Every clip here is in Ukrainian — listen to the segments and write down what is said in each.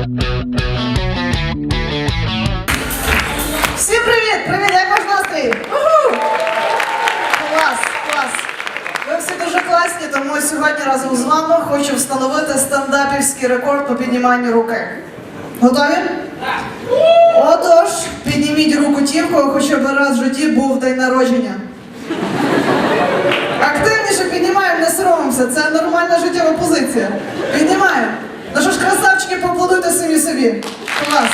Всім привіт! Привіт, як ваш настрій? Уху! Клас, клас. Ви всі дуже класні, тому сьогодні разом з вами хочу встановити стендапівський рекорд по підніманню руки. Готові? Отож, підніміть руку ті, в кого хоча б раз в житті був день народження. Активніше піднімаємо, не соромимося. Це нормальна життєва позиція. Піднімаємо. Ну що ж, красавчики, поаплодуйте самі собі. Клас.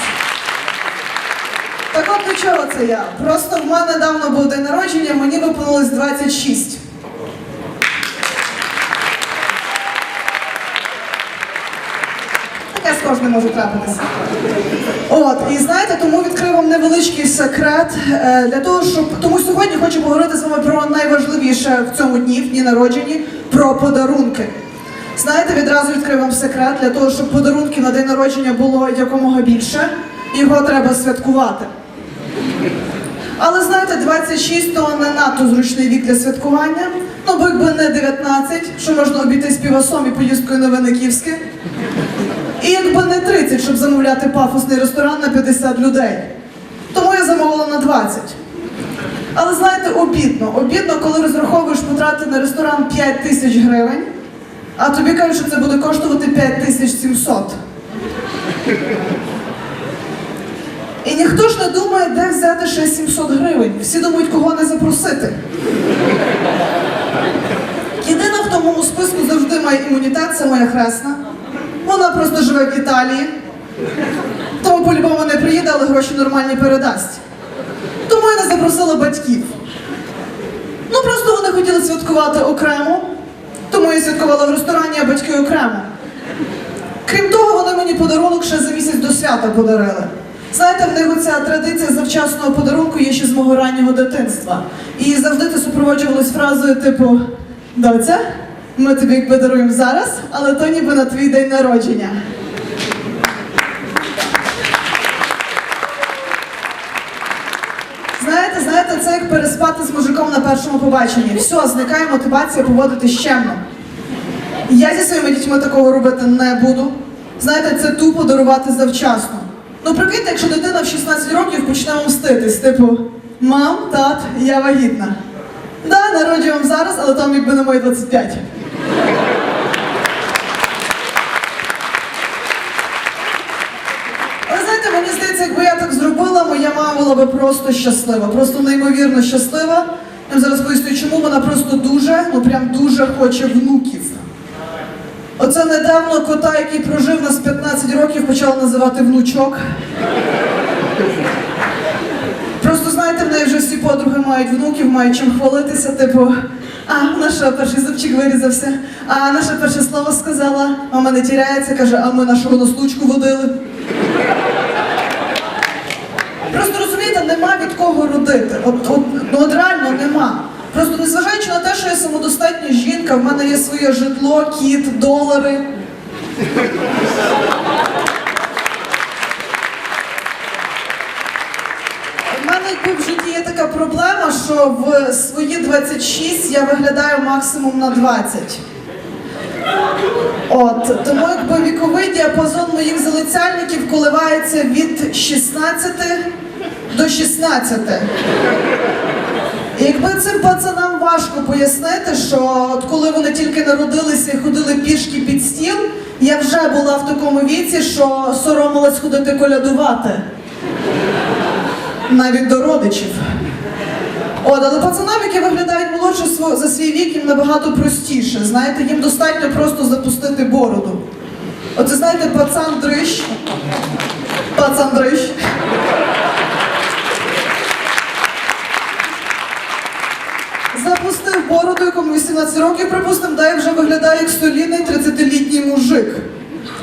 Так от до чого це я? Просто в мене давно був день народження, мені виповнилось 26. Таке з кожним може трапитися. От, і знаєте, тому відкрив вам невеличкий секрет е, для того, щоб тому сьогодні хочу поговорити з вами про найважливіше в цьому дні, в дні народженні, про подарунки. Знаєте, відразу відкрив вам секрет для того, щоб подарунків на день народження було якомога більше, його треба святкувати. Але знаєте, 26 то не надто зручний вік для святкування. Ну, бо якби не 19, що можна обійтись півасом і поїздкою на Винниківське. І якби не 30, щоб замовляти пафосний ресторан на 50 людей. Тому я замовила на 20. Але знаєте, обідно. Обідно, коли розраховуєш потратити на ресторан 5 тисяч гривень, а тобі кажуть, що це буде коштувати 5700. І ніхто ж не думає, де взяти ще 700 гривень. Всі думають, кого не запросити. Єдина в тому списку завжди має імунітет, це моя хресна. Вона просто живе в Італії. Тому по-любому не приїде, але гроші нормальні передасть. Тому я не запросила батьків. Ну просто вони хотіли святкувати окремо, тому я святкувала в ресторані, а батьки окремо. Крім того, вони мені подарунок ще за місяць до свята подарили. Знаєте, в них оця традиція завчасного подарунку є ще з мого раннього дитинства. І завжди це супроводжувалось фразою типу Доця, ми тобі подаруємо зараз, але то ніби на твій день народження. Знаєте, знаєте, це як переспати з мужиком на першому побаченні. Все, зникає мотивація поводити щемно. Я зі своїми дітьми такого робити не буду. Знаєте, це тупо дарувати завчасно. Ну прикиньте, якщо дитина в 16 років почне мститись, типу, мам, тат, я вагітна. Да, народжую вам зараз, але там якби на мої 25. Але знаєте, мені здається, якби я так зробила, моя мама була би просто щаслива, просто неймовірно щаслива. Я зараз поясню, чому вона просто дуже, ну прям дуже хоче внуків. Оце недавно кота, який прожив нас 15 років, почала називати внучок. Просто знаєте, в неї вже всі подруги мають внуків, мають чим хвалитися, типу, а наша перший зубчик вирізався, а наше перше слово сказала, мама не тіряється, каже, а ми нашого на случку водили. Просто розумієте, нема від кого родити. От, от, ну от реально нема. Просто незважаючи на те, що я самодостатня жінка, в мене є своє житло, кіт, долари. У мене якби в житті є така проблема, що в свої 26 я виглядаю максимум на 20. От, тому якби віковий діапазон моїх залицяльників коливається від 16 до 16. Якби цим пацанам важко пояснити, що от коли вони тільки народилися і ходили пішки під стіл, я вже була в такому віці, що соромилась ходити колядувати. Навіть до родичів. От, але пацанам, які виглядають молодше за свій вік, їм набагато простіше. Знаєте, їм достатньо просто запустити бороду. Оце знаєте, пацан дрищ. Пацан дрищ. Запустив бороду, якому 18 років, припустимо, да, і вже виглядає як солідний 30-літній мужик.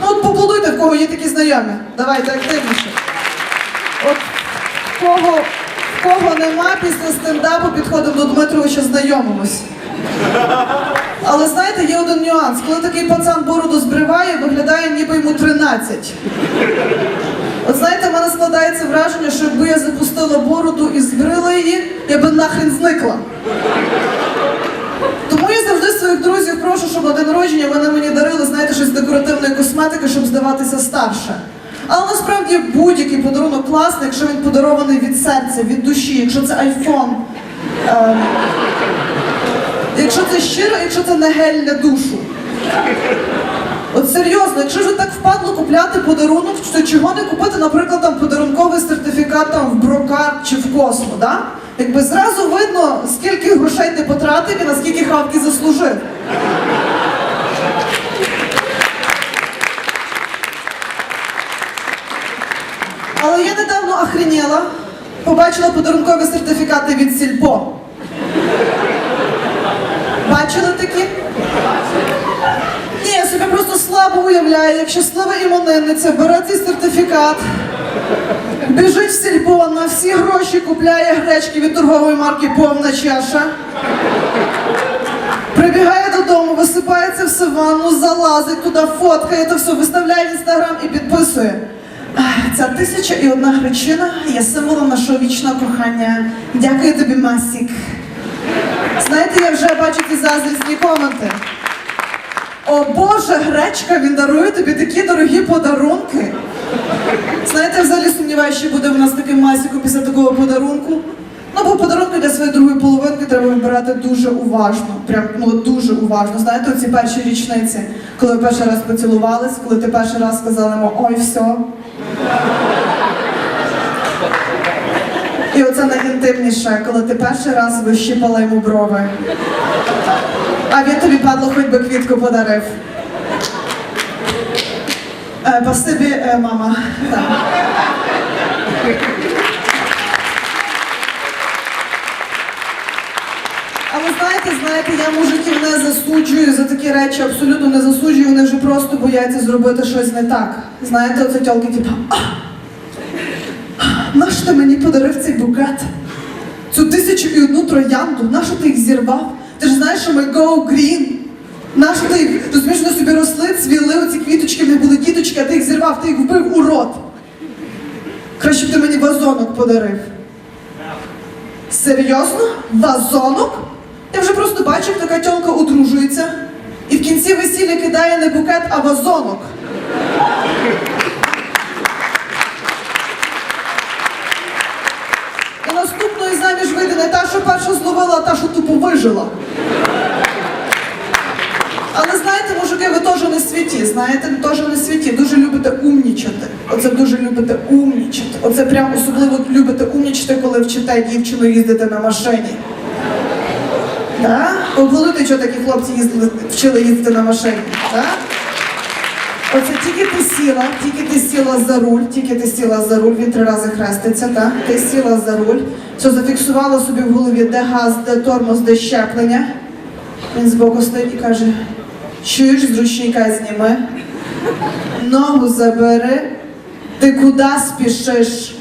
Ну от поплодуйте, в кого є такі знайомі. Давайте активніше. От в кого, в кого нема після стендапу, підходимо до Дмитровича, знайомимось. Але знаєте, є один нюанс. Коли такий пацан бороду збриває, виглядає ніби йому 13. От знаєте, в мене складається враження, що якби я запустила бороду і збрила її, я би нахрен зникла. Тому я завжди своїх друзів прошу, щоб на день народження вони мені дарили, знаєте, щось декоративної косметики, щоб здаватися старше. Але насправді будь-який подарунок класний, якщо він подарований від серця, від душі, якщо це айфон. Ем, якщо це щиро, якщо це не гель для душу. От серйозно, якщо ж так впадло купляти подарунок, то чого не купити, наприклад, там подарунковий сертифікат там в Брокар чи в Космо, да? Якби зразу видно, скільки грошей ти потратив і наскільки хавки заслужив. Але я недавно охреніла, побачила подарункові сертифікати від Сільпо. Бачили такі? Собі просто слабо уявляю, як щаслива іменинниця бере цей сертифікат, біжить в сільпо, на всі гроші купляє гречки від торгової марки повна чаша. Прибігає додому, висипається в ванну, залазить туди, фоткає то все, виставляє в інстаграм і підписує. Ця тисяча і одна гречина є символом нашого вічного кохання. Дякую тобі, Масік. Знаєте, я вже бачу ці заздрісні коменти. О Боже, гречка, він дарує тобі такі дорогі подарунки. Знаєте, я взагалі сумніваюся, що буде в нас таким масіком після такого подарунку. Ну, бо подарунки для своєї другої половинки треба вибирати дуже уважно. Прям ну дуже уважно. Знаєте, оці перші річниці, коли ви перший раз поцілувались, коли ти перший раз сказали йому ой, все. І оце найінтимніше, коли ти перший раз вищипала йому брови. А він тобі падло хоч би квітку подарив. Е, Спасибі, е, мама. Так. Але знаєте, знаєте, я мужиків не засуджую за такі речі, абсолютно не засуджую, вони вже просто бояться зробити щось не так. Знаєте, оце тьолки, типу, «А, Нащо ти мені подарив цей букет? Цю тисячу і одну троянду, нащо ти їх зірвав? Ти ж знаєш, що ми go green. Нащо ти їх, розумієш, вони собі росли, цвіли, оці квіточки, них були діточки, а ти їх зірвав, ти їх вбив у рот. Краще б ти мені вазонок подарив. Серйозно? Вазонок? Я вже просто бачу, як така тьонка одружується і в кінці весілля кидає не букет, а вазонок. І наступною заміж вийде не та, що перша зловила, а та, що тупо вижила. Але знаєте, мужики, ви теж не святі, знаєте, ви теж не святі, дуже любите умнічати. Оце дуже любите умнічати. Оце прям особливо любите умнічати, коли вчите дівчину їздити на машині. Да? Обголити, що такі хлопці їздили, вчили їздити на машині. Да? Оце тільки ти сіла, тільки ти сіла за руль, тільки ти сіла за руль, він три рази хреститься, так? Ти сіла за руль, все зафіксувала собі в голові, де газ, де тормоз, де щеплення. Він збоку стоїть і каже: чуєш, з ручника зніми, ногу забери, ти куди спішиш?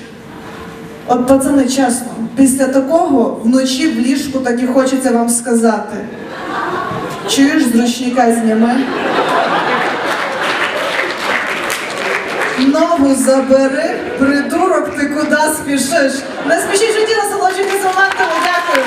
От пацани, чесно, після такого вночі в ліжку так і хочеться вам сказати. Чуєш, з ручника зніми. Ногу забери, придурок, ти куди спішиш? Не спішіть житті насолоджуйтесь моментами, дякую.